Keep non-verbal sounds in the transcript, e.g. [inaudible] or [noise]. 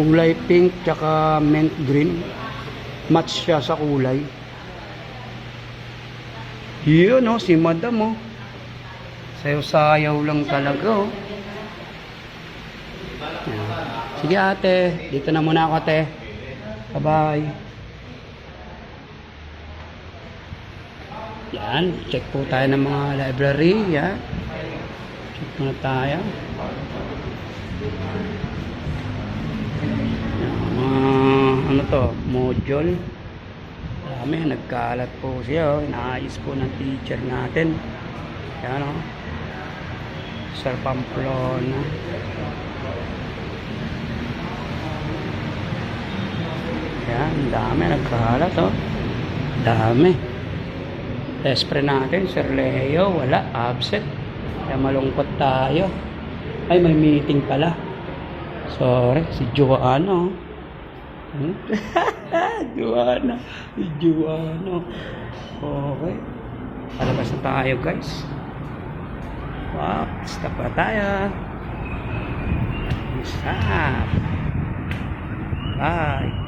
Kulay pink tsaka mint green. Match siya sa kulay. Yun oh, si madam oh. Sayo-sayaw lang talaga oh. Sige ate, dito na muna ako ate. Bye-bye. Yan, check po tayo ng mga library. Yan. Check muna tayo. Ano to, module. Dami, nagkalat po siya. Oh. Inaayos po ng teacher natin. Yan o. Oh. Sir Pamplona. Yan, dami nagkalat oh. Dami. Test pre natin, Sir Leo, wala, absent. Kaya malungkot tayo. Ay, may meeting pala. Sorry, si Joanna. Hmm? [laughs] Joanna. Okay. Palabas na tayo, guys. Wow, stop na tayo. Stop. Bye.